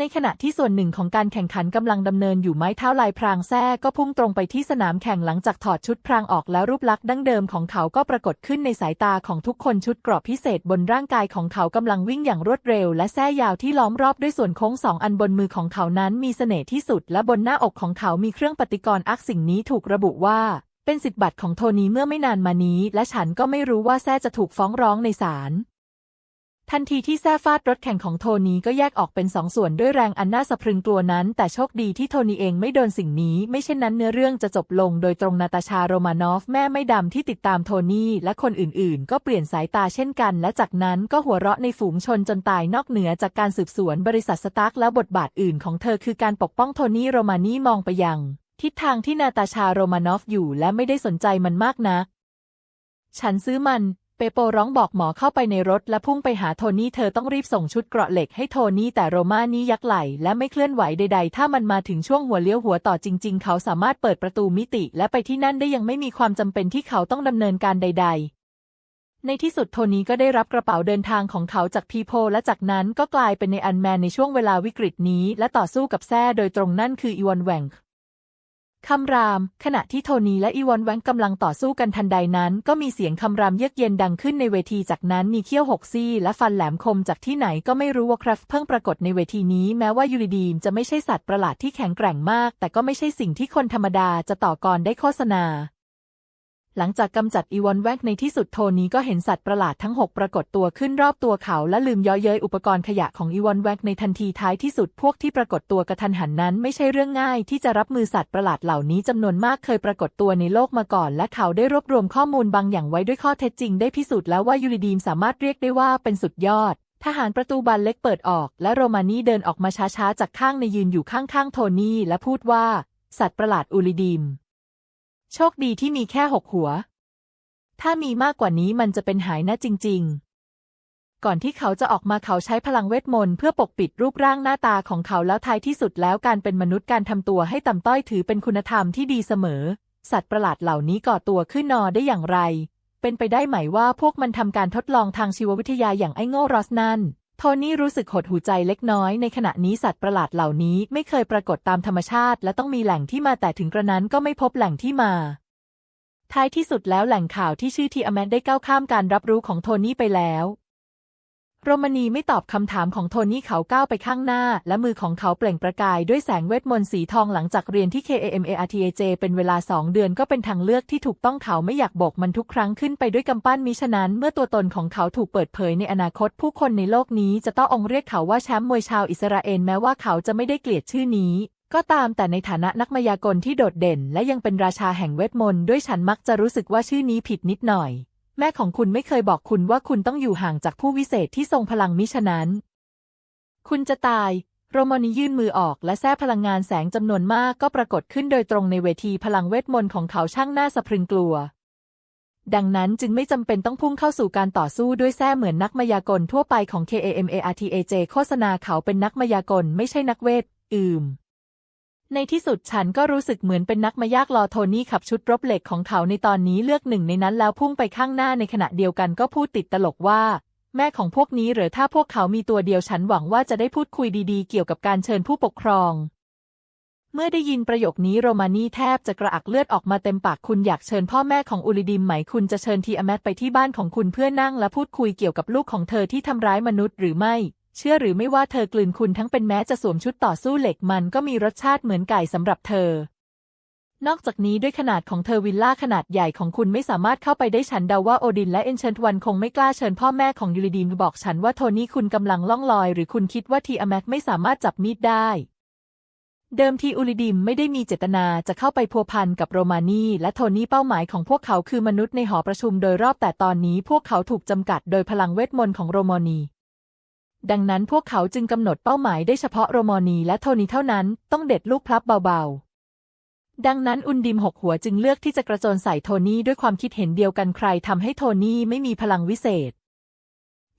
ในขณะที่ส่วนหนึ่งของการแข่งขันกำลังดำเนินอยู่ไม้เท้าลายพรางแท้ก็พุ่งตรงไปที่สนามแข่งหลังจากถอดชุดพรางออกแล้วรูปลักษณ์ดั้งเดิมของเขาก็ปรากฏขึ้นในสายตาของทุกคนชุดกราะพิเศษบนร่างกายของเขากำลังวิ่งอย่างรวดเร็ว และแท้ยาวที่ล้อมรอบด้วยส่วนโค้งสองอันบนมือของเขานั้นมีเสน่ห์ที่สุด และบนหน้าอกของเขามีเครื่องปฏิกรณ์อักสิ่งนี้ถูกระบุว่า เป็นสิทธิบัตรของโทนี้เมื่อไม่นานมานี้ และฉันก็ไม่รู้ว่าแท้จะถูกฟ้องร้องในศาล ทันทีที่แซ่ฟาดรถแข่งของโทนีก็แยกออกเป็นสองส่วนด้วยแรงอันน่าสะพรึงกลัวนั้น แต่โชคดีที่โทนี่เองไม่โดนสิ่งนี้ ไม่เช่นนั้นเนื้อเรื่องจะจบลงโดยตรงนาตาชาโรมานอฟแม่ไม่ดำที่ติดตามโทนี่และคนอื่นๆ ก็เปลี่ยนสายตาเช่นกัน และจากนั้นก็หัวเราะในฝูงชนจนตายนอกเหนือจากการสืบสวนบริษัทสตาร์กแล้วบทบาทอื่นของเธอคือการปกป้องโทนี่โรมานีมองไปยังทิศทางที่นาตาชาโรมานอฟอยู่และไม่ได้สนใจมันมากนัก ฉันซื้อมัน เปโปร้องบอกหมอเข้าไปในรถและพุ่งไปหาโทนี่เธอต้องรีบส่งชุดเกราะเหล็กให้โทนี่แต่โรมานี่ยักไหลและไม่เคลื่อนไหวใดๆ ถ้ามันมาถึงช่วงหัวเลี้ยวหัวต่อจริง ๆ เขาสามารถเปิดประตูมิติ และไปที่นั่นได้ยังไม่มีความจำเป็นที่เขาต้องดำเนินการใด ๆในที่สุดโทนี่ก็ได้รับกระเป๋าเดินทางของเขาจากพีโพและจากนั้นก็กลายเป็นในอันแมนในช่วงเวลาวิกฤตนี้ และต่อสู้กับแซ่โดยตรงนั่นคืออีวอนแหวงค คำราม ขณะที่โทนีและอีวอนแวงกำลังต่อสู้กันทันใดนั้น ก็มีเสียงคำรามเยือกเย็นดังขึ้นในเวทีจากนั้นมีเขี้ยวหกซี่และฟันแหลมคมจากที่ไหนก็ไม่รู้ว่าคราฟเพิ่งปรากฏในเวทีนี้แม้ว่ายูริดีมจะไม่ใช่สัตว์ประหลาดที่แข็งแกร่งมาก แต่ก็ไม่ใช่สิ่งที่คนธรรมดาจะต่อกรได้โฆษณา หลังจากกำจัดอีวอนแวกในที่สุดโทนี้ก็เห็นสัตว์ประหลาดทั้ง 6 ปรากฏตัวขึ้นรอบตัวเขาและลืมย้อเย้ยอุปกรณ์ขยะของอีวอนแวกในทันทีท้ายที่สุดพวกที่ปรากฏตัวกระทันหันนั้น ไม่ใช่เรื่องง่าย ที่จะรับมือสัตว์ประหลาดเหล่านี้จำนวนมากเคยปรากฏตัวในโลกมาก่อน และเขาได้รวบรวมข้อมูลบางอย่างไว้ด้วยข้อเท็จจริงได้พิสูจน์แล้วว่ายูริดีมสามารถเรียกได้ว่าเป็นสุดยอดทหารประตูบานเล็กเปิดออก และโรมานี่เดินออกมาช้าๆ จากข้างในยืนอยู่ข้างๆ โทนี่และพูดว่า สัตว์ประหลาดอูริดีม โชคดีที่มีแค่หกหัว ถ้ามีมากกว่านี้มันจะเป็นหายนะจริง ๆ ก่อนที่เขาจะออกมาเขาใช้พลังเวทมนต์เพื่อปกปิดรูปร่างหน้าตาของเขาแล้วท้ายที่สุดแล้วการเป็นมนุษย์การทำตัวให้ต่ำต้อยถือเป็นคุณธรรมที่ดีเสมอ สัตว์ประหลาดเหล่านี้ก่อตัวขึ้นนอได้อย่างไร เป็นไปได้ไหมว่าพวกมันทำการทดลองทางชีววิทยาอย่างไอ้โง่รอสนั่น โทนี่รู้สึกหดหูใจเล็กน้อยในขณะนี้สัตว์ประหลาดเหล่านี้ไม่เคยปรากฏตามธรรมชาติ และต้องมีแหล่งที่มาแต่ถึงกระนั้นก็ไม่พบแหล่งที่มา ท้ายที่สุดแล้วแหล่งข่าวที่ชื่อทีอแมนได้ก้าวข้ามการรับรู้ของโทนี่ไปแล้ว โรมานีไม่ตอบคำถามของโทนี่เขาก้าวไปข้างหน้า และมือของเขาเปล่งประกายด้วยแสงเวทมนต์สีทองหลังจากเรียนที่ KAMARTAJ เป็นเวลาสองเดือนก็เป็นทางเลือกที่ถูกต้องเขาไม่อยากโบกมันทุกครั้งขึ้นไปด้วยกำปั้นมิฉะนั้น เมื่อตัวตนของเขาถูกเปิดเผยในอนาคต ผู้คนในโลกนี้จะต้ององเรียกเขาว่าแชมป์มวยชาวอิสราเอลแม้ว่าเขาจะไม่ได้เกลียดชื่อนี้ก็ตามแต่ในฐานะนักมายากลที่โดดเด่น และยังเป็นราชาแห่งเวทมนต์ด้วยฉันมักจะรู้สึกว่าชื่อนี้ผิดนิดหน่อย แม่ของคุณไม่เคยบอกคุณว่าคุณต้องอยู่ห่างจากผู้วิเศษที่ทรงพลังมิฉะนั้น คุณจะตาย โรมานียื่นมือออกและแท้พลังงานแสงจำนวนมากก็ปรากฏขึ้นโดยตรงในเวทีพลังเวทมนต์ของเขาช่างน่าสะพรึงกลัว ดังนั้นจึงไม่จำเป็นต้องพุ่งเข้าสู่การต่อสู้ด้วยแท้เหมือนนักมายากลทั่วไปของ KAMARTAJ โฆษณาเขาเป็นนักมายากลไม่ใช่นักเวท อืม ในที่สุดฉันก็รู้สึกเหมือนเป็นนักมายากลอโทนี่ขับชุดรบเหล็กของเขาในตอนนี้เลือกหนึ่งในนั้นแล้วพุ่งไปข้างหน้าในขณะเดียวกันก็พูดติดตลกว่า แม่ของพวกนี้หรือถ้าพวกเขามีตัวเดียวฉันหวังว่าจะได้พูดคุยดีๆ เกี่ยวกับการเชิญผู้ปกครอง เมื่อได้ยินประโยคนี้โรมานีแทบจะกระอักเลือดออกมาเต็มปากคุณอยากเชิญพ่อแม่ของอูริดิมไหมคุณจะเชิญทีอแมทไปที่บ้านของคุณเพื่อนั่งและพูดคุยเกี่ยวกับลูกของเธอที่ทำร้ายมนุษย์หรือไม่ เชื่อหรือไม่ว่าเธอกลืนคุณทั้งเป็นแม้จะสวมชุดต่อสู้เหล็กมันก็มีรสชาติเหมือนไก่สำหรับเธอ นอกจากนี้ด้วยขนาดของเธอวิลล่าขนาดใหญ่ของคุณไม่สามารถเข้าไปได้ฉันเดาว่าโอดินและเอนเชนทวันคงไม่กล้าเชิญพ่อแม่ของยูริดีมบอกฉันว่าโทนี่คุณกำลังล่องลอย หรือคุณคิดว่าทีอแมทไม่สามารถจับมีดได้เดิมทีอูริดิมไม่ได้มีเจตนาจะเข้าไปพัวพันกับโรมานีและโทนี่เป้าหมายของพวกเขาคือมนุษย์ในหอประชุมโดยรอบแต่ตอนนี้พวกเขาถูกจำกัดโดยพลังเวทมนต์ของโรมานี ดังนั้นพวกเขาจึงกำหนดเป้าหมายได้เฉพาะโรมอนีและโทนี่เท่านั้นต้องเด็ดลูกพลับเบาๆ ดังนั้นอุนดิมหกหัวจึงเลือกที่จะกระโจนใส่โทนี่ด้วยความคิดเห็นเดียวกันใครทำให้โทนี่ไม่มีพลังวิเศษ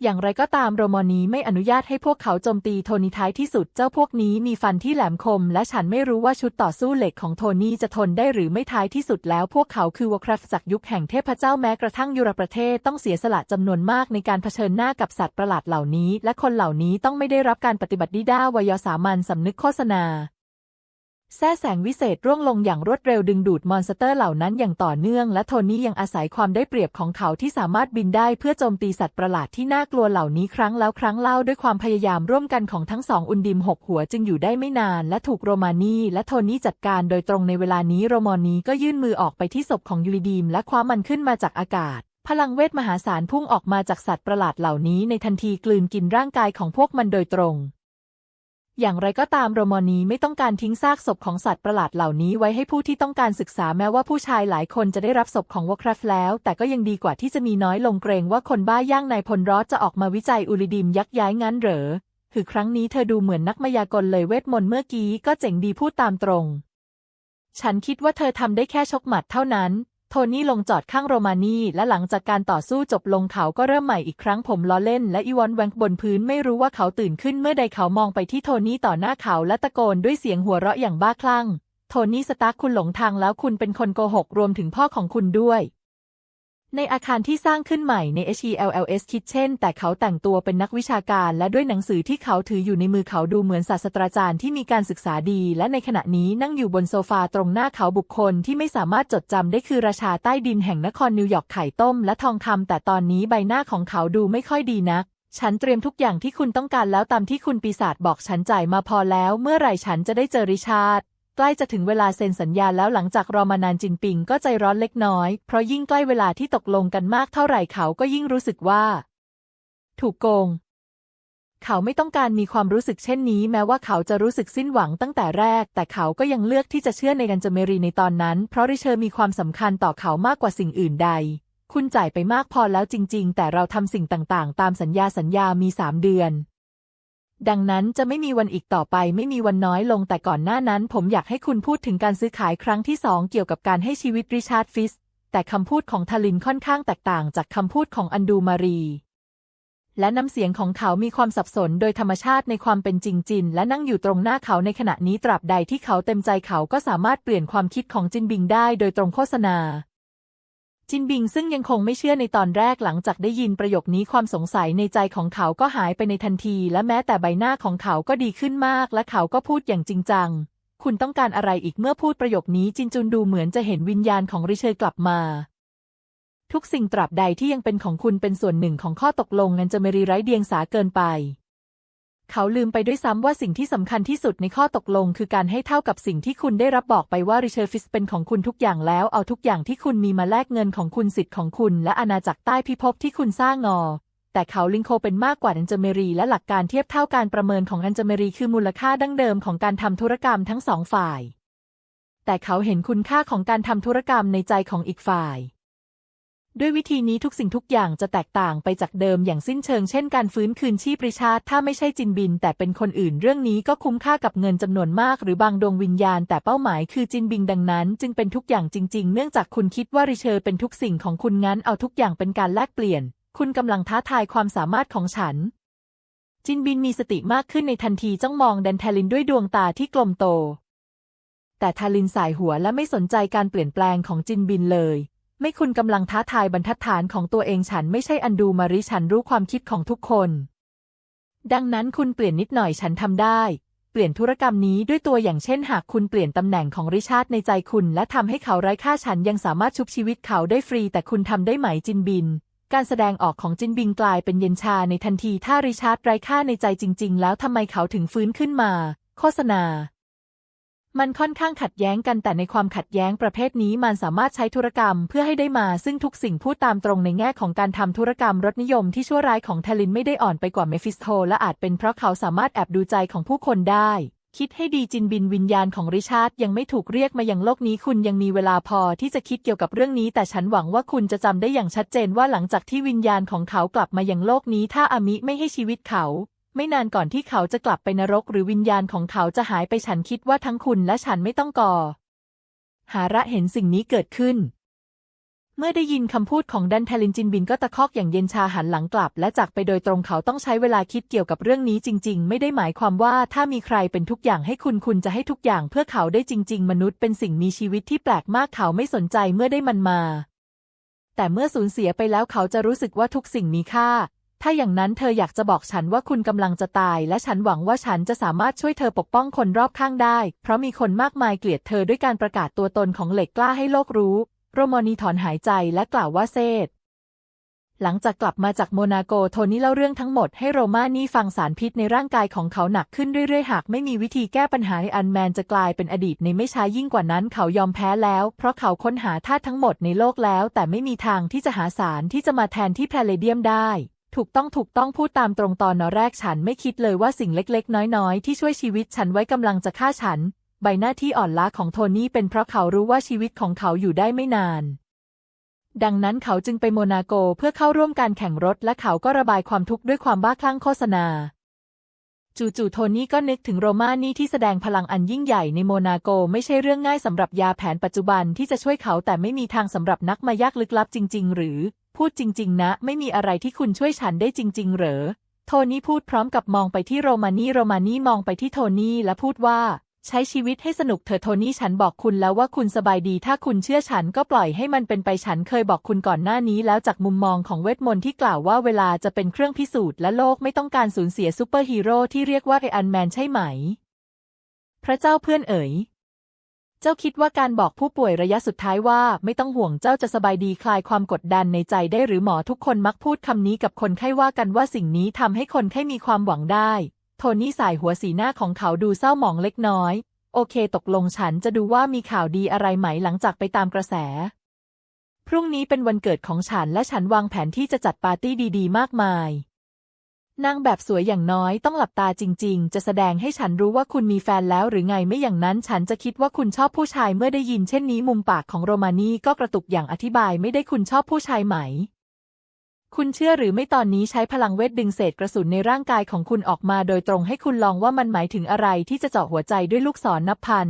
อย่างไรก็ตามโรมอนีไม่อนุญาตให้พวกเขาโจมตีโทนี่ท้ายที่สุดเจ้าพวกนี้มีฟันที่แหลมคม และฉันไม่รู้ว่าชุดต่อสู้เหล็กของโทนี่จะทนได้หรือไม่ท้ายที่สุดแล้ว พวกเขาคือวอคราฟจากยุคแห่งเทพเจ้าแม้กระทั่งยุโรปประเทศต้องเสียสละจำนวนมากในการเผชิญหน้ากับสัตว์ประหลาดเหล่านี้ และคนเหล่านี้ต้องไม่ได้รับการปฏิบัติดีด้าวยสามัญสำนึกโฆษณา แส้แสงวิเศษร่วงลงอย่างรวดเร็วดึงดูดมอนสเตอร์เหล่านั้นอย่างต่อเนื่อง และโทนี่ยังอาศัยความได้เปรียบของเขาที่สามารถบินได้เพื่อโจมตีสัตว์ประหลาดที่น่ากลัวเหล่านี้ครั้งแล้วครั้งเล่าด้วยความพยายามร่วมกันของทั้งสองอุนดิมหกหัวจึงอยู่ได้ไม่นาน และถูกโรมานีและโทนี่จัดการโดยตรงในเวลานี้โรมานีก็ยื่นมือออกไปที่ศพของยูริดีม และคว้ามันขึ้นมาจากอากาศพลังเวทมหาศาลพุ่งออกมาจากสัตว์ประหลาดเหล่านี้ในทันทีกลืนกินร่างกายของพวกมันโดยตรง อย่างไรก็ตามโรมอนีไม่ต้องการทิ้งซากศพของสัตว์ประหลาดเหล่านี้ไว้ให้ผู้ที่ต้องการศึกษาแม้ว่าผู้ชายหลายคนจะได้รับศพของวอคราฟแล้ว แต่ก็ยังดีกว่าที่จะมีน้อยลงเกรงว่าคนบ้าย่างนายพลรอสจะออกมาวิจัยอุริดิมยักย้ายงั้นเหรอคือครั้งนี้เธอดูเหมือนนักมายากลเลยเวทมนต์เมื่อกี้ก็เจ๋งดีพูดตามตรง ฉันคิดว่าเธอทำได้แค่ชกหมัดเท่านั้น โทนี่ลงจอดข้างโรมานีและหลังจากการต่อสู้จบลงเขาก็เริ่มใหม่อีกครั้งผมล้อเล่น และอีวอนแวงบนพื้นไม่รู้ว่าเขาตื่นขึ้นเมื่อใดเขามองไปที่โทนี่ต่อหน้าเขาและตะโกนด้วยเสียงหัวเราะอย่างบ้าคลั่ง โทนี่สตาร์คคุณหลงทางแล้วคุณเป็นคนโกหกรวมถึงพ่อของคุณด้วย ในอาคารที่สร้างขึ้นใหม่ใน HELLS Kitchen แต่เขาแต่งตัวเป็นนักวิชาการ และด้วยหนังสือที่เขาถืออยู่ในมือเขาดูเหมือนศาสตราจารย์ที่มีการศึกษาดี และในขณะนี้นั่งอยู่บนโซฟาตรงหน้าเขาบุคคลที่ไม่สามารถจดจำได้คือราชาใต้ดินแห่งนครนิวยอร์กไข่ต้มและทองคำแต่ตอนนี้ใบหน้าของเขาดูไม่ค่อยดีนัก ฉันเตรียมทุกอย่างที่คุณต้องการแล้วตามที่คุณปีศาจบอกฉันจ่ายมาพอแล้ว เมื่อไหร่ฉันจะได้เจอริชาร์ด ใกล้จะถึงเวลาเซ็นสัญญาแล้วหลังจากรอมานานจินปิงก็ใจร้อนเล็กน้อย เพราะยิ่งใกล้เวลาที่ตกลงกันมากเท่าไหร่เขาก็ยิ่งรู้สึกว่า ถูกโกง เขาไม่ต้องการมีความรู้สึกเช่นนี้ แม้ว่าเขาจะรู้สึกสิ้นหวังตั้งแต่แรก แต่เขาก็ยังเลือกที่จะเชื่อในกันจเมรีในตอนนั้น เพราะริเชอร์มีความสำคัญต่อเขามากกว่าสิ่งอื่นใด คุณจ่ายไปมากพอแล้วจริง ๆ แต่เราทำสิ่งต่างๆ ตามสัญญาสัญญามีสามเดือน ดังนั้นจะไม่มีวันอีกต่อไปไม่มีวันน้อยลงแต่ก่อนหน้านั้น ผมอยากให้คุณพูดถึงการซื้อขายครั้งที่สองเกี่ยวกับการให้ชีวิตริชาร์ดฟิส แต่คำพูดของทาลินค่อนข้างแตกต่างจากคำพูดของอันดูมารี และน้ำเสียงของเขามีความสับสนโดยธรรมชาติในความเป็นจริงจิน และนั่งอยู่ตรงหน้าเขาในขณะนี้ตราบใดที่เขาเต็มใจเขาก็สามารถเปลี่ยนความคิดของจินบิงได้โดยตรงโฆษณา จินบิงซึ่งยังคงไม่เชื่อในตอนแรกหลังจากได้ยินประโยคนี้ความสงสัยในใจของเขาก็หายไปในทันที และแม้แต่ใบหน้าของเขาก็ดีขึ้นมาก และเขาก็พูดอย่างจริงจัง คุณต้องการอะไรอีกเมื่อพูดประโยคนี้จินจุนดูเหมือนจะเห็นวิญญาณของริเชยกลับมา ทุกสิ่งตราบใดที่ยังเป็นของคุณเป็นส่วนหนึ่งของข้อตกลงนั้นจะไม่รีไรเดียงสาเกินไป เขาลืมไปด้วยซ้ำว่าสิ่งที่สำคัญที่สุดในข้อตกลง คือการให้เท่ากับสิ่งที่คุณได้รับบอกไปว่าริเชอร์ฟิสเป็นของคุณทุกอย่างแล้ว เอาทุกอย่างที่คุณมีมาแลกเงินของคุณสิทธิ์ของคุณ และอาณาจักรใต้พิภพที่คุณสร้างงอ แต่เขาลิงโคเป็นมากกว่าอันเจเมรีและหลักการเทียบเท่าการประเมินของอันเจเมรีคือมูลค่าดั้งเดิมของการทำธุรกรรมทั้งสองฝ่าย แต่เขาเห็นคุณค่าของการทำธุรกรรมในใจของอีกฝ่าย ด้วยวิธีนี้ทุกสิ่งทุกอย่างจะแตกต่างไปจากเดิมอย่างสิ้นเชิงเช่นการฟื้นคืนชีพริชาร์ดถ้าไม่ใช่จินบิน แต่เป็นคนอื่นเรื่องนี้ก็คุ้มค่ากับเงินจำนวนมาก หรือบางดวงวิญญาณแต่เป้าหมายคือจินบิงดังนั้น จึงเป็นทุกอย่างจริง ๆ เนื่องจากคุณคิดว่าริเชอร์เป็นทุกสิ่งของคุณงั้นเอาทุกอย่างเป็นการแลกเปลี่ยน คุณกำลังท้าทายความสามารถของฉัน จินบินมีสติมากขึ้นในทันทีจ้องมองแดนแทลินด้วยดวงตาที่กลมโต แต่ทาลินสายหัวและไม่สนใจการเปลี่ยนแปลงของจินบินเลย ไม่คุณกำลังท้าทายบรรทัดฐานของตัวเองฉันไม่ใช่อันดูมาริฉันรู้ความคิดของทุกคน ดังนั้นคุณเปลี่ยนนิดหน่อยฉันทำได้ เปลี่ยนธุรกรรมนี้ด้วยตัวอย่างเช่น หากคุณเปลี่ยนตำแหน่งของริชาร์ดในใจคุณ และทำให้เขาไร้ค่าฉันยังสามารถชุบชีวิตเขาได้ฟรี แต่คุณทำได้ไหมจินบิน การแสดงออกของจินบิงกลายเป็นเย็นชาในทันทีถ้าริชาร์ดไร้ค่าในใจจริง ๆ แล้วทำไมเขาถึงฟื้นขึ้นมา โฆษณา มันค่อนข้างขัดแย้งกันแต่ในความขัดแย้งประเภทนี้มันสามารถใช้ธุรกรรมเพื่อให้ได้มาซึ่งทุกสิ่งพูดตามตรงในแง่ของการทำธุรกรรมรสนิยมที่ชั่วร้ายของเทลินไม่ได้อ่อนไปกว่าเมฟิสโตและอาจเป็นเพราะเขาสามารถแอบดูใจของผู้คนได้ คิดให้ดีจินบินวิญญาณของริชาร์ดยังไม่ถูกเรียกมายังโลกนี้คุณยังมีเวลาพอที่จะคิดเกี่ยวกับเรื่องนี้ แต่ฉันหวังว่าคุณจะจำได้อย่างชัดเจนว่าหลังจากที่วิญญาณของเขากลับมายังโลกนี้ ถ้าอามิไม่ให้ชีวิตเขา ไม่นานก่อนที่เขาจะกลับไปนรกหรือวิญญาณของเขาจะหายไปฉันคิดว่าทั้งคุณและฉันไม่ต้องก่อ หาระเห็นสิ่งนี้เกิดขึ้น เมื่อได้ยินคำพูดของดันเทลินจินบินก็ตะคอกอย่างเย็นชาหันหลังกลับ และจากไปโดยตรงเขาต้องใช้เวลาคิดเกี่ยวกับเรื่องนี้จริง ๆ ไม่ได้หมายความว่าถ้ามีใครเป็นทุกอย่างให้คุณคุณจะให้ทุกอย่างเพื่อเขาได้จริง ๆ มนุษย์เป็นสิ่งมีชีวิตที่แปลกมากเขาไม่สนใจเมื่อได้มันมาแต่เมื่อสูญเสียไปแล้วเขาจะรู้สึกว่าทุกสิ่งมีค่า ถ้าอย่างนั้นเธออยากจะบอกฉันว่าคุณกำลังจะตาย และฉันหวังว่าฉันจะสามารถช่วยเธอปกป้องคนรอบข้างได้ เพราะมีคนมากมายเกลียดเธอด้วยการประกาศตัวตนของเหล็กกล้าให้โลกรู้ โรมอนีถอนหายใจและกล่าวว่าเซธหลังจากกลับมาจากโมนาโกโทนี่เล่าเรื่องทั้งหมดให้โรมานี่ฟังสารพิษในร่างกายของเขาหนักขึ้นเรื่อยๆ หากไม่มีวิธีแก้ปัญหาให้อันแมนจะกลายเป็นอดีตในไม่ช้ายิ่งกว่านั้นเขายอมแพ้แล้ว เพราะเขาค้นหาธาตุทั้งหมดในโลกแล้ว แต่ไม่มีทางที่จะหาสารที่จะมาแทนที่แพลเดียมได้ ถูกต้องถูกต้องพูดตามตรงตอนนอแรกฉันไม่คิดเลยว่าสิ่งเล็กๆ น้อยๆ ที่ช่วยชีวิตฉันไว้กำลังจะฆ่าฉัน ใบหน้าที่อ่อนล้าของโทนี่เป็นเพราะเขารู้ว่าชีวิตของเขาอยู่ได้ไม่นาน ดังนั้นเขาจึงไปโมนาโกเพื่อเข้าร่วมการแข่งรถ และเขาก็ระบายความทุกข์ด้วยความบ้าคลั่งโฆษณา จู่ๆโทนี่ก็นึกถึงโรมานี่ที่แสดงพลังอันยิ่งใหญ่ในโมนาโกไม่ใช่เรื่องง่ายสำหรับยาแผนปัจจุบันที่จะช่วยเขาแต่ไม่มีทางสำหรับนักมายากลึกลับจริง ๆ หรือ พูดจริง ๆ นะ ไม่มีอะไรที่คุณช่วยฉันได้จริง ๆ เหรอ โทนี่พูดพร้อมกับมองไปที่โรมานี่โรมานี่มองไปที่โทนี่และพูดว่า ใช้ชีวิตให้สนุกเถอะโทนี่ฉันบอกคุณแล้วว่าคุณสบายดี ถ้าคุณเชื่อฉันก็ปล่อยให้มันเป็นไปฉันเคยบอกคุณก่อนหน้านี้แล้วจากมุมมองของเวทมนต์ที่กล่าวว่าเวลาจะเป็นเครื่องพิสูจน์และโลกไม่ต้องการสูญเสียซูเปอร์ฮีโร่ที่เรียกว่าไออันแมนใช่ไหม พระเจ้าเพื่อนเอ๋ย เจ้าคิดว่าการบอกผู้ป่วยระยะสุดท้ายว่าไม่ต้องห่วงเจ้าจะสบายดีคลายความกดดันในใจได้หรือหมอทุกคนมักพูดคำนี้กับคนไข้ว่ากันว่าสิ่งนี้ทำให้คนไข้มีความหวังได้ โทนี่สายหัวสีหน้าของเขาดูเศร้าหมองเล็กน้อย โอเคตกลงฉันจะดูว่ามีข่าวดีอะไรไหมหลังจากไปตามกระแส พรุ่งนี้เป็นวันเกิดของฉันและฉันวางแผนที่จะจัดปาร์ตี้ดี ๆ มากมาย นางแบบสวยอย่างน้อยต้องหลับตาจริง ๆ จะแสดงให้ฉันรู้ว่าคุณมีแฟนแล้วหรือไงไม่อย่างนั้น ฉันจะคิดว่าคุณชอบผู้ชายเมื่อได้ยินเช่นนี้มุมปากของโรมานีก็กระตุกอย่างอธิบายไม่ได้คุณชอบผู้ชายไหม คุณเชื่อหรือไม่ตอนนี้ใช้พลังเวทดึงเศษกระสุนในร่างกายของคุณออกมาโดยตรงให้คุณลองว่ามันหมายถึงอะไรที่จะเจาะหัวใจด้วยลูกศรนับพัน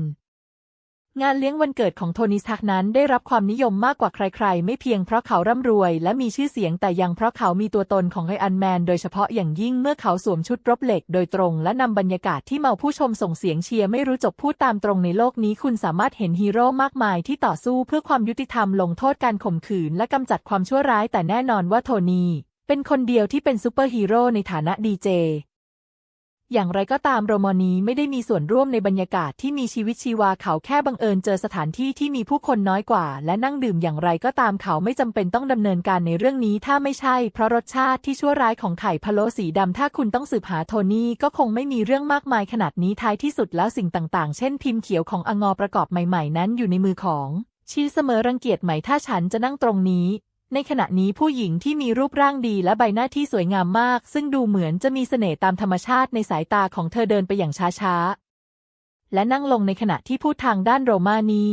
งานเลี้ยงวันเกิดของโทนี่สทักนั้นได้รับความนิยมมากกว่าใครๆ ไม่เพียงเพราะเขาร่ำรวย และมีชื่อเสียงแต่ยังเพราะเขามีตัวตนของไออันแมน โดยเฉพาะอย่างยิ่งเมื่อเขาสวมชุดรบเหล็กโดยตรงและนำบรรยากาศที่เมาผู้ชมส่งเสียงเชียร์ไม่รู้จบพูดตามตรงในโลกนี้คุณสามารถเห็นฮีโร่มากมายที่ต่อสู้เพื่อความยุติธรรมลงโทษการข่มขืนและกำจัดความชั่วร้ายแต่แน่นอนว่าโทนี่เป็นคนเดียวที่เป็นซูเปอร์ฮีโร่ในฐานะดีเจ อย่างไรก็ตามโรมอนีไม่ได้มีส่วนร่วมในบรรยากาศที่มีชีวิตชีวาเขาแค่บังเอิญเจอสถานที่ที่มีผู้คนน้อยกว่า และนั่งดื่มอย่างไรก็ตามเขาไม่จำเป็นต้องดำเนินการในเรื่องนี้ถ้าไม่ใช่ เพราะรสชาติที่ชั่วร้ายของไข่พะโล้สีดำถ้าคุณต้องสืบหาโทนี่ก็คงไม่มีเรื่องมากมายขนาดนี้ท้ายที่สุดแล้วสิ่งต่างๆ เช่นพิมพ์เขียวขององอประกอบใหม่ๆ นั้นอยู่ในมือของชีเสมอรังเกียจไหมถ้าฉันจะนั่งตรงนี้ ในขณะนี้ผู้หญิงที่มีรูปร่างดีและใบหน้าที่สวยงามมาก ซึ่งดูเหมือนจะมีเสน่ห์ตามธรรมชาติในสายตาของเธอเดินไปอย่างช้าๆ และนั่งลงในขณะที่พูดทางด้านโรมานี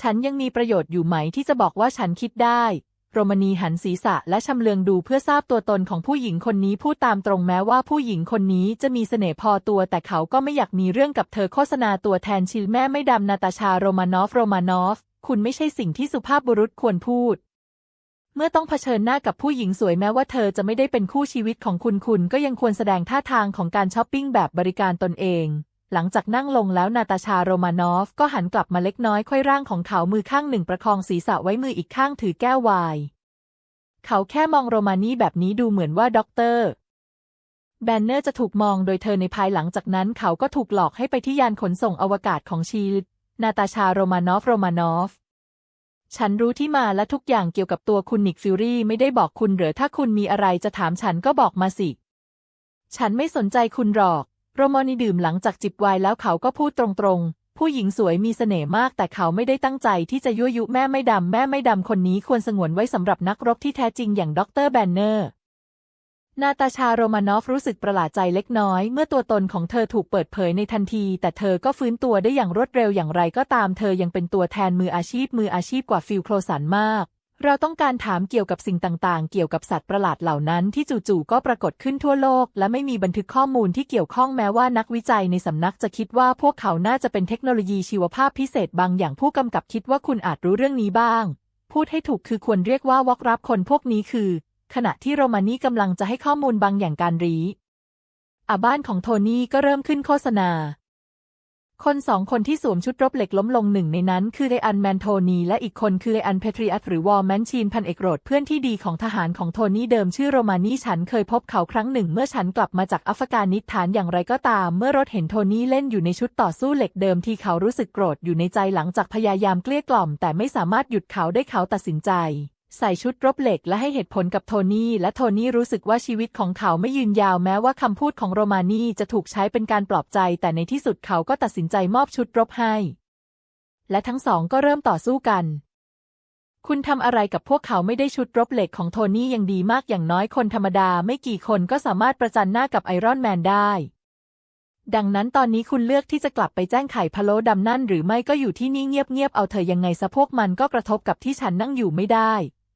ฉันยังมีประโยชน์อยู่ไหมที่จะบอกว่าฉันคิดได้ โรมานีหันศีรษะและชำเลืองดูเพื่อทราบตัวตนของผู้หญิงคนนี้พูดตามตรงแม้ว่าผู้หญิงคนนี้จะมีเสน่ห์พอตัว แต่เขาก็ไม่อยากมีเรื่องกับเธอโฆษณาตัวแทนชิลแม่ไม่ดำนาตาชาโรมานอฟโรมานอฟ คุณไม่ใช่สิ่งที่สุภาพบุรุษควรพูด เมื่อต้องเผชิญหน้ากับผู้หญิงสวยแม้ว่าเธอจะไม่ได้เป็นคู่ชีวิตของคุณคุณก็ยังควรแสดงท่าทางของการช้อปปิ้งแบบบริการตนเอง หลังจากนั่งลงแล้วนาตาชาโรมานอฟก็หันกลับมาเล็กน้อยค่อยร่างของเขามือข้างหนึ่งประคองศีรษะไว้มืออีกข้างถือแก้วไวน์เขาแค่มองโรมานี่แบบนี้ดูเหมือนว่าด็อกเตอร์แบนเนอร์จะถูกมองโดยเธอในภายหลังจากนั้นเขาก็ถูกหลอกให้ไปที่ยานขนส่งอวกาศของชีลนาตาชาโรมานอฟโรมานอฟ ฉันรู้ที่มาและทุกอย่างเกี่ยวกับตัวคุณนิกฟิวรี่ไม่ได้บอกคุณหรือถ้าคุณมีอะไรจะถามฉันก็บอกมาสิ ฉันไม่สนใจคุณหรอก โรมอนีดื่มหลังจากจิบไวน์แล้วเขาก็พูดตรงๆ ผู้หญิงสวยมีเสน่ห์มากแต่เขาไม่ได้ตั้งใจที่จะยั่วยุแม่ไม่ดำแม่ไม่ดำคนนี้ควรสงวนไว้สำหรับนักรบที่แท้จริงอย่างด็อกเตอร์แบนเนอร์ นาตาชาโรมานอฟรู้สึกประหลาดใจเล็กน้อย เมื่อตัวตนของเธอถูกเปิดเผยในทันที แต่เธอก็ฟื้นตัวได้อย่างรวดเร็วอย่างไรก็ตามเธอยังเป็นตัวแทนมืออาชีพมืออาชีพกว่าฟิลโครสันมาก เราต้องการถามเกี่ยวกับสิ่งต่างๆ เกี่ยวกับสัตว์ประหลาดเหล่านั้นที่จู่ๆก็ปรากฏขึ้นทั่วโลก และไม่มีบันทึกข้อมูลที่เกี่ยวข้องแม้ว่านักวิจัยในสำนักจะคิดว่าพวกเขาน่าจะเป็นเทคโนโลยีชีวภาพพิเศษบางอย่างผู้กำกับคิดว่าคุณอาจรู้เรื่องนี้บ้าง พูดให้ถูกคือควรเรียกว่าวอกรับคนพวกนี้คือ ขณะที่โรมานี่กำลังจะให้ข้อมูลบางอย่างการรีอาบ้านของโทนี่ก็เริ่มขึ้นโฆษณา คนสองคนที่สวมชุดรบเหล็กล้มลงหนึ่งในนั้นคือไออันแมนโทนีและอีกคนคือไออันเพทริอัตหรือวอลแมนชีนพันเอกโรดเพื่อนที่ดีของทหารของโทนี่เดิมชื่อโรมานี่ฉันเคยพบเขาครั้งหนึ่งเมื่อฉันกลับมาจากอัฟกานิสถานอย่างไรก็ตาม เมื่อรถเห็นโทนี่เล่นอยู่ในชุดต่อสู้เหล็กเดิมที่เขารู้สึกโกรธอยู่ในใจหลังจากพยายามเกลี้ยกล่อม แต่ไม่สามารถหยุดเขาได้เขาตัดสินใจ ใส่ชุดรบเหล็กและให้เหตุผลกับโทนี่และโทนี่รู้สึกว่าชีวิตของเขาไม่ยืนยาวแม้ว่าคำพูดของโรมานี่จะถูกใช้เป็นการปลอบใจ แต่ในที่สุดเขาก็ตัดสินใจมอบชุดรบให้ และทั้งสองก็เริ่มต่อสู้กัน คุณทำอะไรกับพวกเขาไม่ได้ชุดรบเหล็กของโทนี่ยังดีมากอย่างน้อยคนธรรมดาไม่กี่คนก็สามารถประจันหน้ากับไอรอนแมนได้ดังนั้นตอนนี้คุณเลือกที่จะกลับไปแจ้งไข่พะโล้ดำนั่นหรือไม่ก็อยู่ที่นี่เงียบๆ เอาเธอยังไงซะพวกมันก็กระทบกับที่ฉันนั่งอยู่ไม่ได้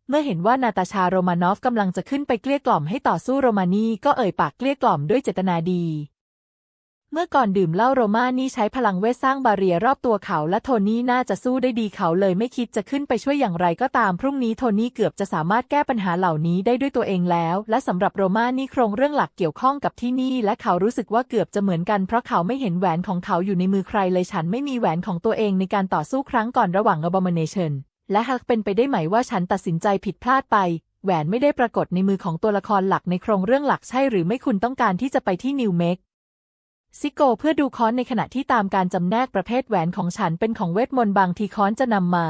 เมื่อเห็นว่านาตาชาโรมานอฟกำลังจะขึ้นไปเกลี้ยกล่อมให้ต่อสู้โรมานีก็เอ่ยปากเกลี้ยกล่อมด้วยเจตนาดี เมื่อก่อนดื่มเหล้าโรมานี่ใช้พลังเวทสร้างบาเรียรอบตัวเขาและโทนี่น่าจะสู้ได้ดีเขาเลยไม่คิดจะขึ้นไปช่วยอย่างไรก็ตามพรุ่งนี้โทนี่เกือบจะสามารถแก้ปัญหาเหล่านี้ได้ด้วยตัวเองแล้ว และสำหรับโรมานี่โครงเรื่องหลักเกี่ยวข้องกับที่นี่ และเขารู้สึกว่าเกือบจะเหมือนกันเพราะเขาไม่เห็นแหวนของเขาอยู่ในมือใครเลยฉันไม่มีแหวนของตัวเองในการต่อสู้ครั้งก่อนระหว่าง Abomination และหากเป็นไปได้ไหมว่าฉันตัดสินใจผิดพลาดไป แหวนไม่ได้ปรากฏในมือของตัวละครหลักในโครงเรื่องหลักใช่หรือไม่คุณต้องการที่จะไปที่นิวเม็กซิโกเพื่อดูค้อนในขณะที่ตามการจำแนกประเภทแหวนของฉันเป็นของเวทมนต์บางทีค้อนจะนำมา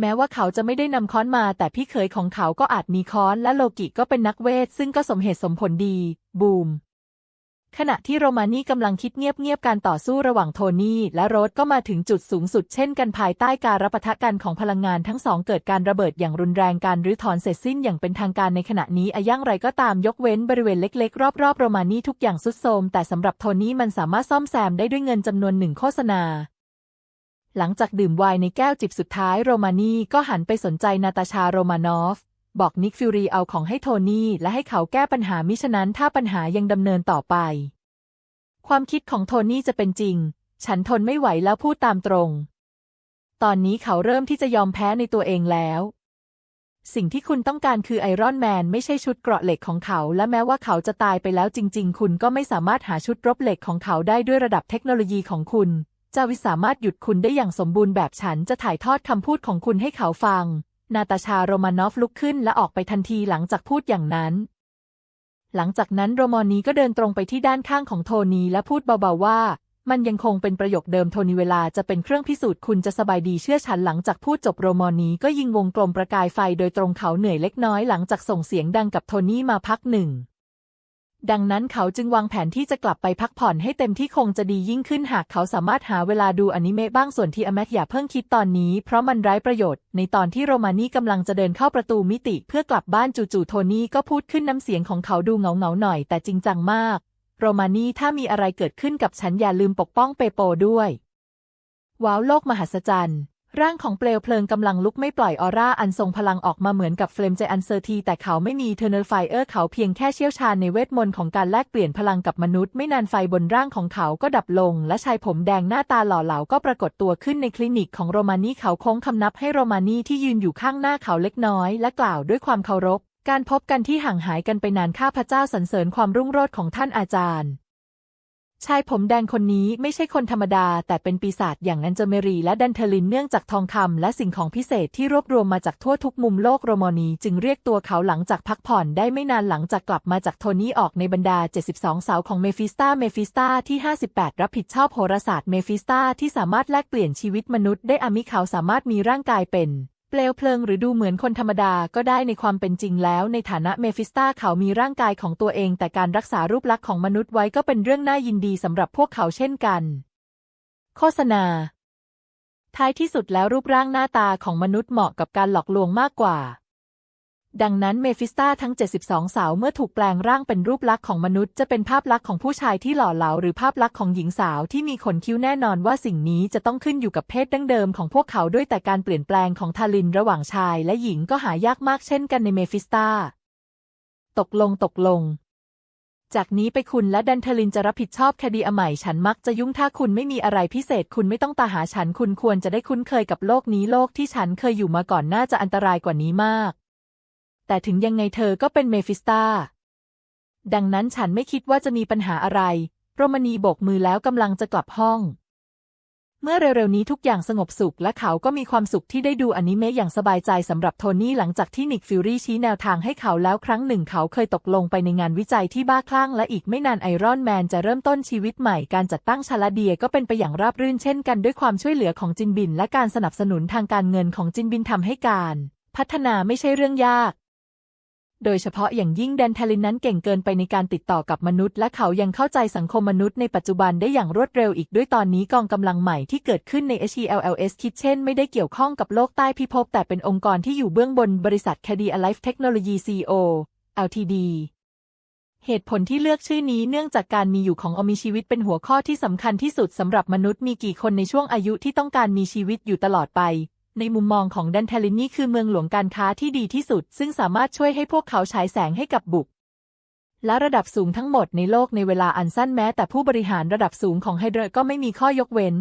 แม้ว่าเขาจะไม่ได้นำค้อนมา แต่พี่เขยของเขาก็อาจมีค้อนและโลกิก็เป็นนักเวทซึ่งก็สมเหตุสมผลดี บูม ขณะที่โรมานี่กำลังคิดเงียบๆการต่อสู้ระหว่างโทนี่และโรสก็มาถึงจุดสูงสุดเช่นกันภายใต้การรับประทะกันของพลังงานทั้งสองเกิดการระเบิดอย่างรุนแรงการรื้อถอนเสร็จสิ้นอย่างเป็นทางการในขณะนี้อะอย่างไรก็ตามยกเว้นบริเวณเล็กๆ รอบๆโรมานี่ทุกอย่างสุดโทมแต่สำหรับโทนี่มันสามารถซ่อมแซมได้ด้วยเงินจำนวนหนึ่งโฆษณา หลังจากดื่มไวน์ในแก้วจิบสุดท้ายโรมานี่ก็หันไปสนใจนาตาชาโรมานอฟ บอกนิกฟิวรีเอาของให้โทนี่และให้เขาแก้ปัญหามิฉะนั้นถ้าปัญหายังดำเนินต่อไป ความคิดของโทนี่จะเป็นจริง ฉันทนไม่ไหวแล้วพูดตามตรง ตอนนี้เขาเริ่มที่จะยอมแพ้ในตัวเองแล้ว สิ่งที่คุณต้องการคือไอรอนแมนไม่ใช่ชุดเกราะเหล็กของเขา และแม้ว่าเขาจะตายไปแล้วจริง ๆ คุณก็ไม่สามารถหาชุดรบเหล็กของเขาได้ด้วยระดับเทคโนโลยีของคุณจาวิสสามารถหยุดคุณได้อย่างสมบูรณ์แบบฉันจะถ่ายทอดคำพูดของคุณให้เขาฟัง นาตาชาโรมานอฟลุกขึ้นและออกไปทันทีหลังจากพูดอย่างนั้น หลังจากนั้นโรมอนีก็เดินตรงไปที่ด้านข้างของโทนีและพูดเบาๆว่า มันยังคงเป็นประโยคเดิมโทนีเวลาจะเป็นเครื่องพิสูจน์คุณจะสบายดีเชื่อฉันหลังจากพูดจบโรมอนีก็ยิงวงกลมประกายไฟโดยตรงเขาเหนื่อยเล็กน้อยหลังจากส่งเสียงดังกับโทนี่มาพักหนึ่ง ดังนั้นเขาจึงวางแผนที่จะกลับไปพักผ่อนให้เต็มที่คงจะดียิ่งขึ้นหากเขาสามารถหาเวลาดูอนิเมะบ้างส่วนที่อแมทอย่าเพิ่งคิดตอนนี้ เพราะมันไร้ประโยชน์ ในตอนที่โรมานี่กำลังจะเดินเข้าประตูมิติเพื่อกลับบ้านจู่ๆโทนี่ก็พูดขึ้นน้ำเสียงของเขาดูเงาๆหน่อยแต่จริงจังมาก โรมานี่ถ้ามีอะไรเกิดขึ้นกับฉันอย่าลืมปกป้องเปโปด้วย ว้าวโลกมหัศจรรย์ ร่างของเปลวเพลิงกำลังลุกไม่ปล่อยออร่าอันทรงพลังออกมาเหมือนกับเฟลมเจอันเซอร์ทีแต่เขาไม่มีเทอร์เนอร์ไฟเออร์เขาเพียงแค่เชี่ยวชาญในเวทมนต์ของการแลกเปลี่ยนพลังกับมนุษย์ ไม่นานไฟบนร่างของเขาก็ดับลง และชายผมแดงหน้าตาหล่อเหลาก็ปรากฏตัวขึ้นในคลินิกของโรมานีเขาโค้งคำนับให้โรมานีที่ยืนอยู่ข้างหน้าเขาเล็กน้อย และกล่าวด้วยความเคารพ การพบกันที่ห่างหายกันไปนานข้าพเจ้าสรรเสริญความรุ่งโรจน์ของท่านอาจารย์ ชายผมแดงคนนี้ไม่ใช่คนธรรมดา แต่เป็นปีศาจอย่างนันเจเมรีและดันเทลินเนื่องจากทองคำและสิ่งของพิเศษที่รวบรวมมาจากทั่วทุกมุมโลกโรมอนีจึงเรียกตัวเขาหลังจากพักผ่อนได้ไม่นานหลังจากกลับมาจากโทนี่ออกในบรรดา 72สาวของเมฟิสตาเมฟิสตาที่ 58 รับผิดชอบโหราศาสตร์เมฟิสตาที่สามารถแลกเปลี่ยนชีวิตมนุษย์ได้อามิเขาสามารถมีร่างกายเป็น เปลวเพลิงหรือดูเหมือนคนธรรมดาก็ได้ในความเป็นจริงแล้ว ในฐานะเมฟิสตาเขามีร่างกายของตัวเอง แต่การรักษารูปลักษณ์ของมนุษย์ไว้ก็เป็นเรื่องน่ายินดีสำหรับพวกเขาเช่นกัน โฆษณา ท้ายที่สุดแล้วรูปร่างหน้าตาของมนุษย์เหมาะกับการหลอกลวงมากกว่า ดังนั้นเมฟิสตาทั้ง 72 สาวเมื่อถูกแปลงร่างเป็นรูปลักษณ์ของมนุษย์จะเป็นภาพลักษณ์ของผู้ชายที่หล่อเหลาหรือภาพลักษณ์ของหญิงสาวที่มีขนคิ้วแน่นอนว่าสิ่งนี้จะต้องขึ้นอยู่กับเพศดั้งเดิมของพวกเขาด้วยแต่การเปลี่ยนแปลงของทารินระหว่างชายและหญิงก็หายากมากเช่นกันในเมฟิสตาตกลงตกลง จากนี้ไปคุณและดันทลินจะรับผิดชอบคดีอใหม่ฉันมักจะยุ่งถ้าคุณไม่มีอะไรพิเศษคุณไม่ต้องตาหาฉันคุณควรจะได้คุ้นเคยกับโลกนี้โลกที่ฉันเคยอยู่มาก่อนน่าจะอันตรายกว่านี้มาก แต่ถึงยังไงเธอก็เป็นเมฟิสตาดังนั้นฉันไม่คิดว่าจะมีปัญหาอะไร โรมานีโบกมือแล้วกำลังจะกลับห้อง เมื่อเร็วๆนี้ทุกอย่างสงบสุขและเขาก็มีความสุขที่ได้ดูอนิเมะอย่างสบายใจสำหรับโทนี่หลังจากที่นิกฟิวรี่ชี้แนวทางให้เขาแล้วครั้งหนึ่งเขาเคยตกลงไปในงานวิจัยที่บ้าคลั่งและอีกไม่นานไอรอนแมนจะเริ่มต้นชีวิตใหม่การจัดตั้งชาลาเดียก็เป็นไปอย่างราบรื่นเช่นกันด้วยความช่วยเหลือของจินบิน และการสนับสนุนทางการเงินของจินบินทำให้การ พัฒนาไม่ใช่เรื่องยาก โดยเฉพาะอย่างยิ่งแดนทลินนั้นเก่งเกินไปในการติดต่อกับมนุษย์ และเขายังเข้าใจสังคมมนุษย์ในปัจจุบันได้อย่างรวดเร็วอีกด้วยตอนนี้กองกำลังใหม่ที่เกิดขึ้นใน HELLS Kitchen ไม่ได้เกี่ยวข้องกับโลกใต้พิภพแต่เป็นองค์กรที่อยู่เบื้องบนบริษัท Cady Alive Technology CO Ltd เหตุผลที่เลือกชื่อนี้เนื่องจากการมีอยู่ของอมีชีวิตเป็นหัวข้อที่สำคัญที่สุดสำหรับมนุษย์มีกี่คนในช่วงอายุที่ต้องการมีชีวิตอยู่ตลอดไป ในมุมมองของดันเทลินนี่คือเมืองหลวงการค้าที่ดีที่สุด ซึ่งสามารถช่วยให้พวกเขาฉายแสงให้กับบุก และระดับสูงทั้งหมดในโลกในเวลาอันสั้นแม้ แต่ผู้บริหารระดับสูงของไฮเดรก็ไม่มีข้อยกเว้น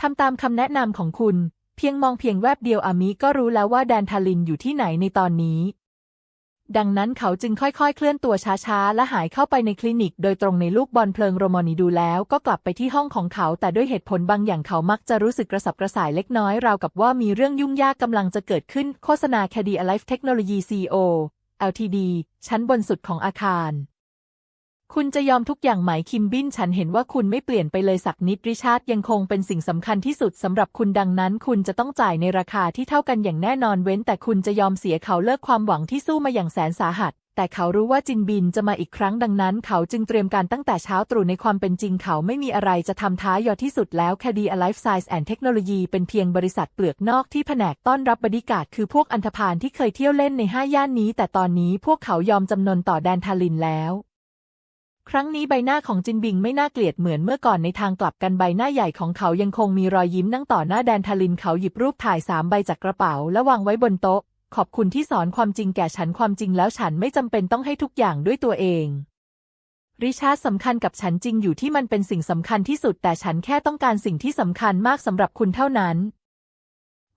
ทำตามคำแนะนำของคุณ เพียงมองเพียงแวบเดียวอามิก็รู้แล้วว่าแดนทาลินอยู่ที่ไหนในตอนนี้ ดังนั้นเขาจึงค่อยๆ เคลื่อนตัวช้าๆ และหายเข้าไปในคลินิก โดยตรงในลูกบอลเพลิงโรมอนีดูแล้วก็กลับไปที่ห้องของเขา แต่ด้วยเหตุผลบางอย่างเขามักจะรู้สึกกระสับกระส่ายเล็กน้อย ราวกับว่ามีเรื่องยุ่งยากกำลังจะเกิดขึ้นโฆษณา Cady Alive Technology CO Ltd ชั้นบนสุดของอาคาร คุณจะยอมทุกอย่างไหมคิมบินฉันเห็นว่าคุณไม่เปลี่ยนไปเลยสักนิดริชาร์ดยังคงเป็นสิ่งสำคัญที่สุดสำหรับคุณดังนั้น คุณจะต้องจ่ายในราคาที่เท่ากันอย่างแน่นอนเว้น แต่คุณจะยอมเสียเขาเลิกความหวังที่สู้มาอย่างแสนสาหัส แต่เขารู้ว่าจินบินจะมาอีกครั้งดังนั้น เขาจึงเตรียมการตั้งแต่เช้าตรู่ในความเป็นจริง เขาไม่มีอะไรจะทำท้ายอดที่สุดแล้ว Cady Alive Science and Technology เป็นเพียงบริษัทเปลือกนอกที่แผนกต้อนรับบริการคือพวกอันธพาลที่เคยเที่ยวเล่นในห้าย่านนี้ แต่ตอนนี้พวกเขายอมจำนนต่อแดนทาลินแล้ว ครั้งนี้ใบหน้าของจินบิงไม่น่าเกลียดเหมือนเมื่อก่อนในทางกลับกันใบหน้าใหญ่ของเขายังคงมีรอยยิ้มนั่งต่อหน้าแดนทาลินเขาหยิบรูปถ่ายสามใบจากกระเป๋า และวางไว้บนโต๊ะ ขอบคุณที่สอนความจริงแก่ฉันความจริงแล้วฉันไม่จำเป็นต้องให้ทุกอย่างด้วยตัวเอง ริชาร์ดสำคัญกับฉันจริงอยู่ที่มันเป็นสิ่งสำคัญที่สุดแต่ฉันแค่ต้องการสิ่งที่สำคัญมากสำหรับคุณเท่านั้น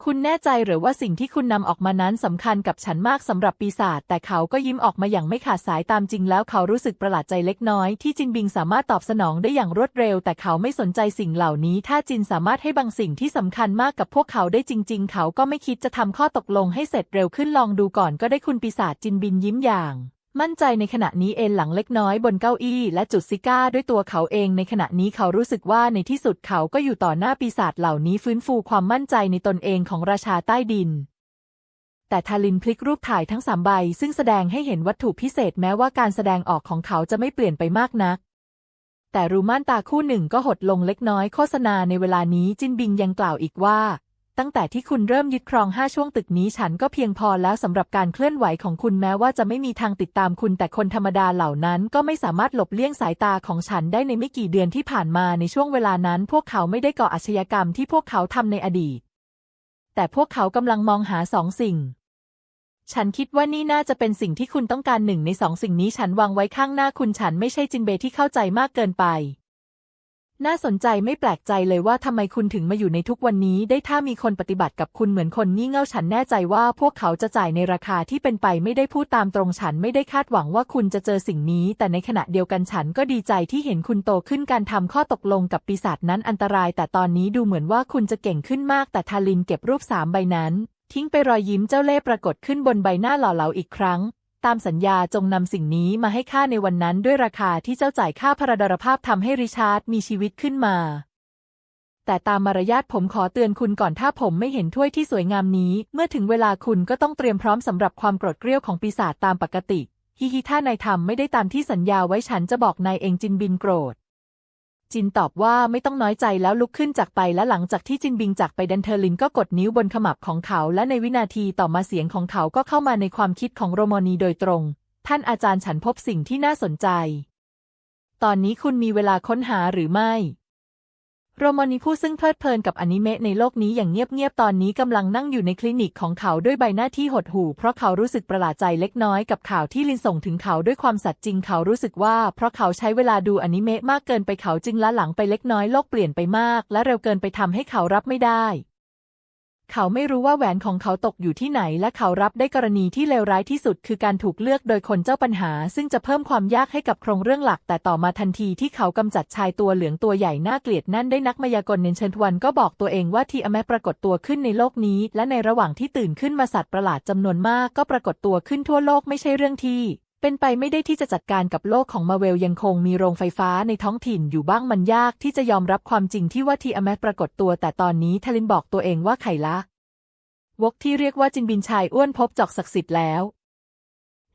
คุณแน่ใจหรือว่าสิ่งที่คุณนำออกมานั้นสำคัญกับฉันมากสำหรับปีศาจแต่เขาก็ยิ้มออกมาอย่างไม่ขาดสายตามจริงแล้วเขารู้สึกประหลาดใจเล็กน้อย ที่จินบิงสามารถตอบสนองได้อย่างรวดเร็ว แต่เขาไม่สนใจสิ่งเหล่านี้ ถ้าจินสามารถให้บางสิ่งที่สำคัญมากกับพวกเขาได้จริง ๆ เขาก็ไม่คิดจะทำข้อตกลงให้เสร็จเร็วขึ้นลองดูก่อนก็ได้คุณปีศาจจินบินยิ้มอย่าง มั่นใจในขณะนี้เอนหลังเล็กน้อยบนเก้าอี้และจุดซิก้าด้วยตัวเขาเองในขณะนี้เขารู้สึกว่าในที่สุดเขาก็อยู่ต่อหน้าปีศาจเหล่านี้ฟื้นฟูความมั่นใจในตนเองของราชาใต้ดิน แต่ทาลินพลิกรูปถ่ายทั้งสามใบ ซึ่งแสดงให้เห็นวัตถุพิเศษแม้ว่าการแสดงออกของเขาจะไม่เปลี่ยนไปมากนัก แต่รูม่านตาคู่หนึ่งก็หดลงเล็กน้อยโฆษณาในเวลานี้จินบิงยังกล่าวอีกว่า ตั้งแต่ที่คุณเริ่มยึดครองห้าช่วงตึกนี้ฉันก็เพียงพอแล้วสำหรับการเคลื่อนไหวของคุณแม้ว่าจะไม่มีทางติดตามคุณแต่คนธรรมดาเหล่านั้น ก็ไม่สามารถหลบเลี่ยงสายตาของฉันได้ในไม่กี่เดือนที่ผ่านมาในช่วงเวลานั้น พวกเขาไม่ได้ก่ออาชญากรรมที่พวกเขาทำในอดีต แต่พวกเขากำลังมองหาสองสิ่งฉันคิดว่านี่น่าจะเป็นสิ่งที่คุณต้องการหนึ่งในสองสิ่งนี้ฉันวางไว้ข้างหน้าคุณฉันไม่ใช่จินเบที่เข้าใจมากเกินไป น่าสนใจไม่แปลกใจเลยว่าทำไมคุณถึงมาอยู่ในทุกวันนี้ ได้ถ้ามีคนปฏิบัติกับคุณเหมือนคนงี่เง่าฉันแน่ใจว่าพวกเขาจะจ่ายในราคาที่เป็นไปไม่ได้พูดตามตรงฉันไม่ได้คาดหวังว่าคุณจะเจอสิ่งนี้ แต่ในขณะเดียวกันฉันก็ดีใจที่เห็นคุณโตขึ้นการทำข้อตกลงกับปีศาจนั้นอันตราย แต่ตอนนี้ดูเหมือนว่าคุณจะเก่งขึ้นมากแต่ทาลินเก็บรูปสามใบนั้น ทิ้งไปรอยยิ้มเจ้าเล่ห์ปรากฏขึ้นบนใบหน้าหล่อเหลาอีกครั้ง ตามสัญญาจงนำสิ่งนี้มาให้ข้าในวันนั้นด้วยราคาที่เจ้าจ่ายค่าพระดรภาพทำให้ริชาร์ดมีชีวิตขึ้นมา แต่ตามมารยาทผมขอเตือนคุณก่อนถ้าผมไม่เห็นถ้วยที่สวยงามนี้ เมื่อถึงเวลาคุณก็ต้องเตรียมพร้อมสำหรับความโกรธเกรี้ยวของปีศาจตามปกติฮิฮิถ้านายทำไม่ได้ตามที่สัญญาไว้ฉันจะบอกนายเองจินบินโกรธ จินตอบว่าไม่ต้องน้อยใจแล้วลุกขึ้นจากไปและหลังจากที่จินบิงจากไปดันเทอร์ลินก็กดนิ้วบนขมับของเขา และในวินาทีต่อมาเสียงของเขาก็เข้ามาในความคิดของโรมอนีโดยตรง ท่านอาจารย์ฉันพบสิ่งที่น่าสนใจ ตอนนี้คุณมีเวลาค้นหาหรือไม่ โรมอนีผู้ซึ่งเพลิดเพลินกับอนิเมะในโลกนี้อย่างเงียบๆ ตอนนี้กำลังนั่งอยู่ในคลินิกของเขาด้วยใบหน้าที่หดหู่เพราะเขารู้สึกประหลาดใจเล็กน้อยกับข่าวที่ลินส่งถึงเขาด้วยความสัตย์จริงเขารู้สึกว่า เพราะเขาใช้เวลาดูอนิเมะมากเกินไปเขาจึงละหลังไปเล็กน้อยโลกเปลี่ยนไปมาก และเร็วเกินไปทำให้เขารับไม่ได้ เขาไม่รู้ว่าแหวนของเขาตกอยู่ที่ไหน และเขารับได้กรณีที่เลวร้ายที่สุด คือการถูกเลือกโดยคนเจ้าปัญหา ซึ่งจะเพิ่มความยากให้กับโครงเรื่องหลัก แต่ต่อมาทันทีที่เขากำจัดชายตัวเหลืองตัวใหญ่น่าเกลียดนั่นได้นักมายากลเนนเชนทวันก็บอกตัวเองว่าทีอแมปรากฏตัวขึ้นในโลกนี้ และในระหว่างที่ตื่นขึ้นมาสัตว์ประหลาดจำนวนมากก็ปรากฏตัวขึ้นทั่วโลกไม่ใช่เรื่องที่ เป็นไปไม่ได้ที่จะจัดการกับโลกของมาเวลยังคงมีโรงไฟฟ้าในท้องถิ่นอยู่บ้างมันยากที่จะยอมรับความจริงที่ว่าทีอแมปรากฏตัว แต่ตอนนี้ทลินบอกตัวเองว่าไขละวกที่เรียกว่าจินบินชายอ้วนพบจอกศักดิ์สิทธิ์แล้ว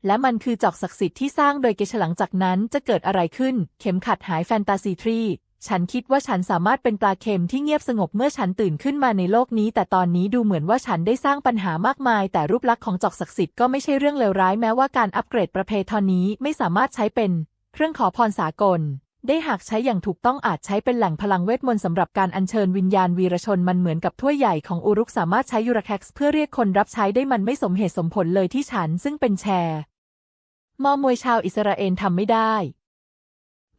และมันคือจอกศักดิ์สิทธิ์ที่สร้างโดยเกชหลังจากนั้นจะเกิดอะไรขึ้น เข็มขัดหายแฟนตาซีทรี ฉันคิดว่าฉันสามารถเป็นปลาเค็มที่เงียบสงบเมื่อฉันตื่นขึ้นมาในโลกนี้ แต่ตอนนี้ดูเหมือนว่าฉันได้สร้างปัญหามากมาย แต่รูปลักษณ์ของจอกศักดิ์สิทธิ์ก็ไม่ใช่เรื่องเลวร้ายแม้ว่าการอัปเกรดประเพทนี้ไม่สามารถใช้เป็นเครื่องขอพรสากล ได้หากใช้อย่างถูกต้องอาจใช้เป็นแหล่งพลังเวทมนต์สำหรับการอัญเชิญวิญญาณวีรชนมันเหมือนกับถ้วยใหญ่ของอุรุกสามารถใช้ยูราแค็กซ์เพื่อเรียกคนรับใช้ได้มันไม่สมเหตุสมผลเลยที่ฉันซึ่งเป็นแชร์มอมวยชาวอิสราเอลทำไม่ได้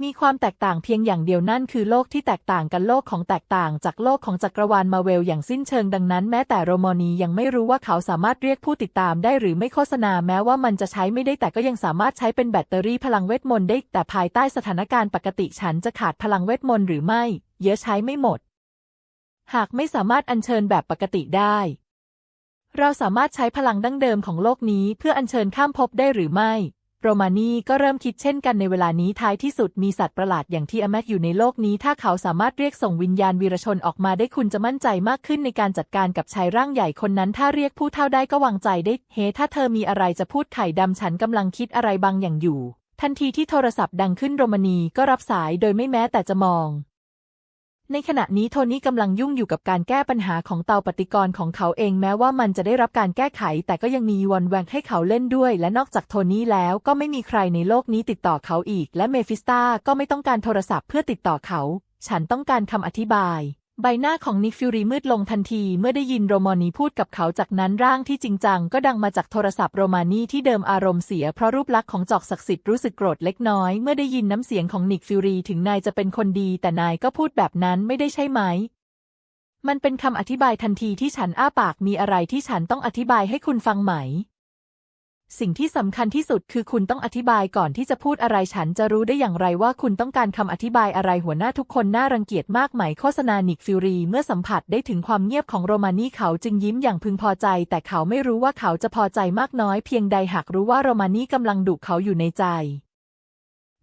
มีความแตกต่างเพียงอย่างเดียวนั่นคือโลกที่แตกต่างกันโลกของแตกต่างจากโลกของจักรวาลมาเวลอย่างสิ้นเชิงดังนั้นแม้แต่โรมอนียังไม่รู้ว่าเขาสามารถเรียกผู้ติดตามได้หรือไม่โฆษณาแม้ว่ามันจะใช้ไม่ได้แต่ก็ยังสามารถใช้เป็นแบตเตอรี่พลังเวทมนต์ได้ แต่ภายใต้สถานการณ์ปกติฉันจะขาดพลังเวทมนต์หรือไม่ เยอะใช้ไม่หมด หากไม่สามารถอัญเชิญแบบปกติได้ เราสามารถใช้พลังดั้งเดิมของโลกนี้เพื่ออัญเชิญข้ามภพได้หรือไม่ โรมานีก็เริ่มคิดเช่นกันในเวลานี้ท้ายที่สุดมีสัตว์ประหลาดอย่างที่อแมทอยู่ในโลกนี้ ถ้าเขาสามารถเรียกส่งวิญญาณวีรชนออกมาได้คุณจะมั่นใจมากขึ้นในการจัดการกับชายร่างใหญ่คนนั้น ถ้าเรียกผู้เท่าได้ก็วางใจได้ เฮ้ถ้าเธอมีอะไรจะพูดไข่ดำฉันกำลังคิดอะไรบางอย่างอยู่ ทันทีที่โทรศัพท์ดังขึ้นโรมานีก็รับสายโดยไม่แม้แต่จะมอง ในขณะนี้โทนี่กำลังยุ่งอยู่กับการแก้ปัญหาของเตาปฏิกรณ์ของเขาเองแม้ว่ามันจะได้รับการแก้ไข แต่ก็ยังมีวอนแวงให้เขาเล่นด้วย และนอกจากโทนี่แล้วก็ไม่มีใครในโลกนี้ติดต่อเขาอีก และเมฟิสตาก็ไม่ต้องการโทรศัพท์เพื่อติดต่อเขา ฉันต้องการคำอธิบาย ใบหน้าของนิกฟิวรีมืดลงทันทีเมื่อได้ยินโรมานีพูดกับเขาจากนั้นร่างที่จริงจังก็ดังมาจากโทรศัพท์โรมานีที่เดิมอารมณ์เสียเพราะรูปลักษณ์ของจอกศักดิ์สิทธิ์รู้สึกโกรธเล็กน้อยเมื่อได้ยินน้ำเสียงของนิกฟิวรีถึงนายจะเป็นคนดีแต่นายก็พูดแบบนั้นไม่ได้ใช่ไหม มันเป็นคำอธิบายทันทีที่ฉันอ้าปากมีอะไรที่ฉันต้องอธิบายให้คุณฟังไหม สิ่งที่สำคัญที่สุดคือคุณต้องอธิบายก่อนที่จะพูดอะไรฉันจะรู้ได้อย่างไรว่าคุณต้องการคำอธิบายอะไรหัวหน้าทุกคนน่ารังเกียจมากไหมโฆษณานิกฟิวรี เมื่อสัมผัสได้ถึงความเงียบของโรมานีเขาจึงยิ้มอย่างพึงพอใจ แต่เขาไม่รู้ว่าเขาจะพอใจมากน้อยเพียงใดหากรู้ว่าโรมานีกำลังดุเขาอยู่ในใจ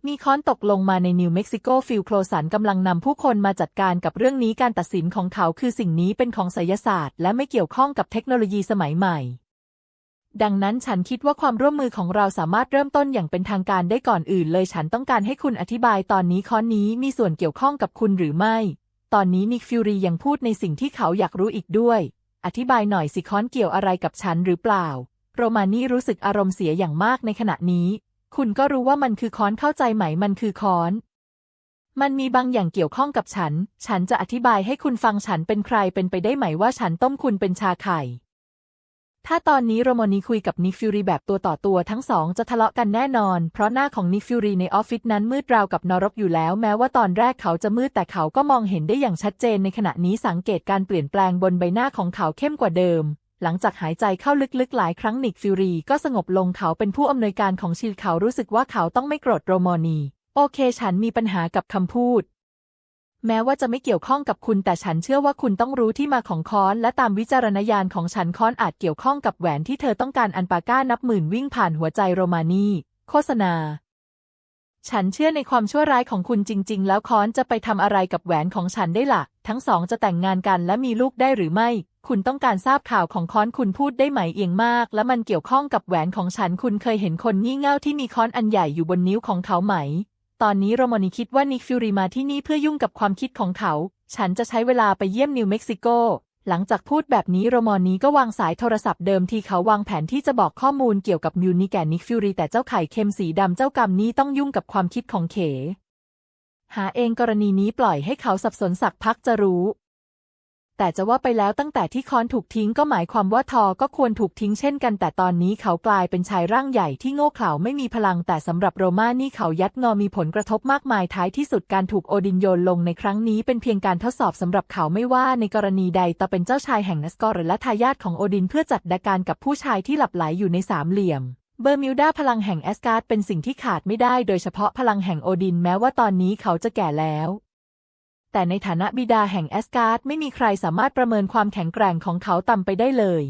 มีค้อนตกลงมาในนิวเม็กซิโกฟิลโคลสันกำลังนำผู้คนมาจัดการกับเรื่องนี้การตัดสินของเขาคือสิ่งนี้เป็นของไสยศาสตร์ และไม่เกี่ยวข้องกับเทคโนโลยีสมัยใหม่ ดังนั้นฉันคิดว่าความร่วมมือของเราสามารถเริ่มต้นอย่างเป็นทางการได้ก่อนอื่นเลยฉันต้องการให้คุณอธิบายตอนนี้ค้อนนี้มีส่วนเกี่ยวข้องกับคุณหรือไม่ ตอนนี้นิกฟิวรียังพูดในสิ่งที่เขาอยากรู้อีกด้วย อธิบายหน่อยสิค้อนเกี่ยวอะไรกับฉันหรือเปล่า โรมานี่รู้สึกอารมณ์เสียอย่างมากในขณะนี้ คุณก็รู้ว่ามันคือค้อนเข้าใจไหมมันคือค้อน มันมีบางอย่างเกี่ยวข้องกับฉัน ฉันจะอธิบายให้คุณฟังฉันเป็นใครเป็นไปได้ไหมว่าฉันต้มคุณเป็นชาไข่ ถ้าตอนนี้โรโมนีคุยกับนิกฟิวรีแบบตัวต่อตัวทั้งสองจะทะเลาะกันแน่นอน เพราะหน้าของนิกฟิวรีในออฟฟิศนั้นมืดราวกับนรกอยู่แล้ว แม้ว่าตอนแรกเขาจะมืดแต่เขาก็มองเห็นได้อย่างชัดเจนในขณะนี้สังเกตการเปลี่ยนแปลงบนใบหน้าของเขาเข้มกว่าเดิม หลังจากหายใจเข้าลึกๆ หลายครั้งนิกฟิวรีก็สงบลงเขาเป็นผู้อำนวยการของชิลเขารู้สึกว่าเขาต้องไม่โกรธโรโมนี โอเค ฉันมีปัญหากับคำพูด แม้ว่าจะไม่เกี่ยวข้องกับคุณแต่ฉันเชื่อว่าคุณต้องรู้ที่มาของค้อน และตามวิจารณญาณของฉันค้อนอาจเกี่ยวข้องกับแหวนที่เธอต้องการอันปาก้านับหมื่นวิ่งผ่านหัวใจโรมานีโฆษณา ฉันเชื่อในความชั่วร้ายของคุณจริง ๆ แล้วค้อนจะไปทำอะไรกับแหวนของฉันได้ล่ะ ทั้งสองจะแต่งงานกันและมีลูกได้หรือไม่ คุณต้องการทราบข่าวของค้อนคุณพูดได้ไหมเอียงมาก และมันเกี่ยวข้องกับแหวนของฉันคุณเคยเห็นคนงี่เง่าที่มีค้อนอันใหญ่อยู่บนนิ้วของเขาไหม ตอนนี้โรมอนิคิดว่านิกฟิวรีมาที่นี่เพื่อยุ่งกับความคิดของเขา ฉันจะใช้เวลาไปเยี่ยมนิวเม็กซิโก หลังจากพูดแบบนี้โรมอนีก็วางสายโทรศัพท์เดิมที่เขาวางแผนที่จะบอกข้อมูลเกี่ยวกับมิวนิแก่นิกฟิวรีแต่เจ้าไข่เค็มสีดำเจ้ากรรมนี้ต้องยุ่งกับความคิดของเข หาเองกรณีนี้ปล่อยให้เขาสับสนสักพักจะรู้ แต่จะว่าไปแล้วตั้งแต่ที่คอนถูกทิ้งก็หมายความว่าทอก็ควรถูกทิ้งเช่นกัน แต่ตอนนี้เขากลายเป็นชายร่างใหญ่ที่โง่เขลาไม่มีพลังแต่สำหรับโรมานี่เขายัดงอมีผลกระทบมากมายท้ายที่สุดการถูกโอดินโยนลงในครั้งนี้เป็นเพียงการทดสอบสำหรับเขาไม่ว่าในกรณีใดตาเป็นเจ้าชายแห่งนัสกอร์และทายาทของโอดินเพื่อจัดดาการกับผู้ชายที่หลับไหลอยู่ในสามเหลี่ยมเบอร์มิวดาพลังแห่งแอสการ์ดเป็นสิ่งที่ขาดไม่ได้โดยเฉพาะพลังแห่งโอดินแม้ว่าตอนนี้เขาจะแก่แล้ว แต่ในฐานะบิดาแห่งแอสการ์ดไม่มีใครสามารถประเมินความแข็งแกร่งของเขาต่ำไปได้เลย